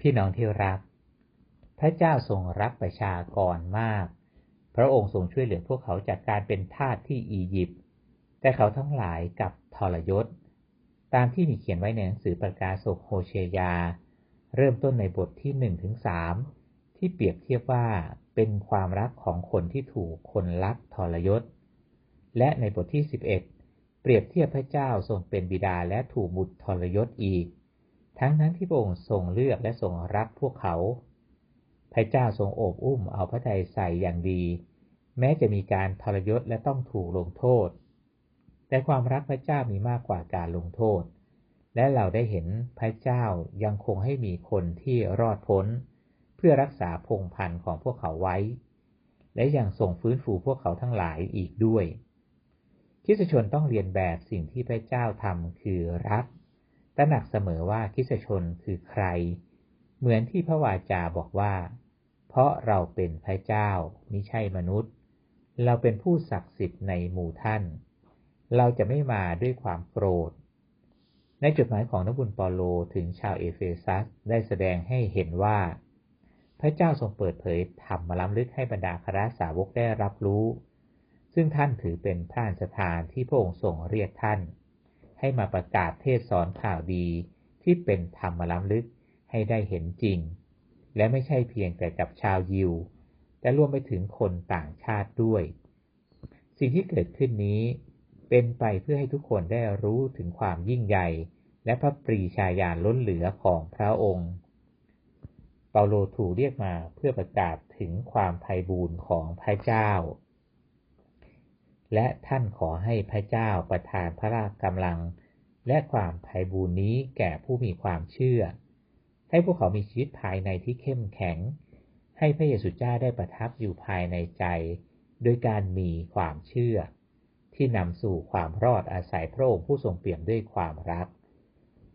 พี่น้องที่รัก พระเจ้าทรงรักประชากรมาก พระองค์ทรงช่วยเหลือพวกเขาจากการเป็นทาสที่อียิปต์ แต่เขาทั้งหลายกับทรยศ ตามที่มีเขียนไว้ในหนังสือประกาศกโฮเชยา เริ่มต้นในบทที่หนึ่งถึงสามที่เปรียบเทียบว่าเป็นความรักของคนที่ถูกคนรักทรยศ และในบทที่11เปรียบเทียบพระเจ้าทรงเป็นบิดาและถูกบุตรทรยศอีก ทั้งทั้งที่พระองค์ทรงเลือกและทรงรักพวกเขา พระเจ้าทรงโอบอุ้มเอาพระทัยใส่อย่างดี แม้จะมีการทรยศและต้องถูกลงโทษ แต่ความรักพระเจ้ามีมากกว่าการลงโทษ และเราได้เห็นพระเจ้ายังคงให้มีคนที่รอดพ้น เพื่อรักษาพงพันธ์ของพวกเขาไว้ และยังส่งฟื้นฟูพวกเขาทั้งหลายอีกด้วยคิสชนต้องเรียนแบบสิ่งที่พระเจ้าทำคือรัก ตระหนักเสมอว่าคิสชนคือใคร เหมือนที่พระวาจาบอกว่า เพราะเราเป็นพระเจ้ามิใช่มนุษย์ เราเป็นผู้ศักดิ์สิทธิ์ในหมู่ท่าน เราจะไม่มาด้วยความโกรธ ในจดหมายของนบุญปอโลถึงชาวเอเฟซัสได้แสดงให้เห็นว่า พระเจ้าทรงเปิดเผยธรรมมาล้ำลึกให้บรรดาคณะสาวกได้รับรู้ ซึ่งท่านถือเป็นพระสถานที่พระองค์ทรงเรียกท่าน ให้มาประกาศเทศสอนข่าวดีที่เป็นธรรมล้ำลึกให้ได้เห็นจริง และไม่ใช่เพียงแต่กับชาวยิว แต่รวมไปถึงคนต่างชาติด้วย สิ่งที่เกิดขึ้นนี้เป็นไปเพื่อให้ทุกคนได้รู้ถึงความยิ่งใหญ่ และพระปรีชาญาณล้นเหลือของพระองค์ เปาโลถูกเรียกมาเพื่อประกาศถึงความไพ่บูรณ์ของพระเจ้า และท่านขอให้พระเจ้าประทานพระรากำลัง และความไพ่บูรนี้แก่ผู้มีความเชื่อ ให้พวกเขามีชีวิตภายในที่เข้มแข็ง ให้พระเยซูเจ้าได้ประทับอยู่ภายในใจ โดยการมีความเชื่อ ที่นำสู่ความรอดอาศัยพระองค์ผู้ทรงเปี่ยมด้วยความรัก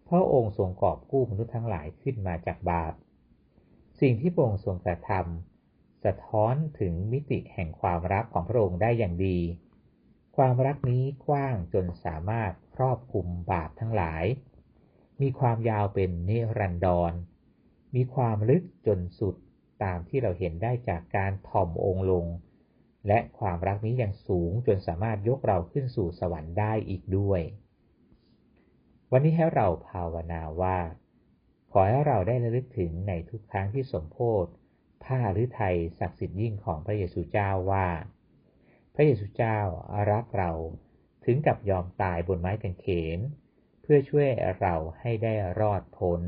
พระองค์ทรงกอบกู้มนุษย์ทั้งหลายขึ้นมาจากบาป สิ่งที่พระองค์ทรงกระทำสะท้อนถึงมิติแห่งความรักของพระองค์ได้อย่างดี ความรักนี้กว้างจนสามารถครอบคลุมบาปทั้งหลาย มีความยาวเป็นนิรันดร มีความลึกจนสุดตามที่เราเห็นได้จากการถ่อมองค์ลง และความรักนี้ยังสูงจนสามารถยกเราขึ้นสู่สวรรค์ได้อีกด้วย วันนี้ให้เราภาวนาว่า ขอให้เราได้ระลึกถึงในทุกครั้งที่สมโพธผ้าหรือไทยศักดิ์สิทธิ์ยิ่งของพระเยซูเจ้าว่า พระเยซูเจ้ารักเราถึงกับยอมตายบนไม้กางเขน เพื่อช่วยเราให้ได้รอดพ้น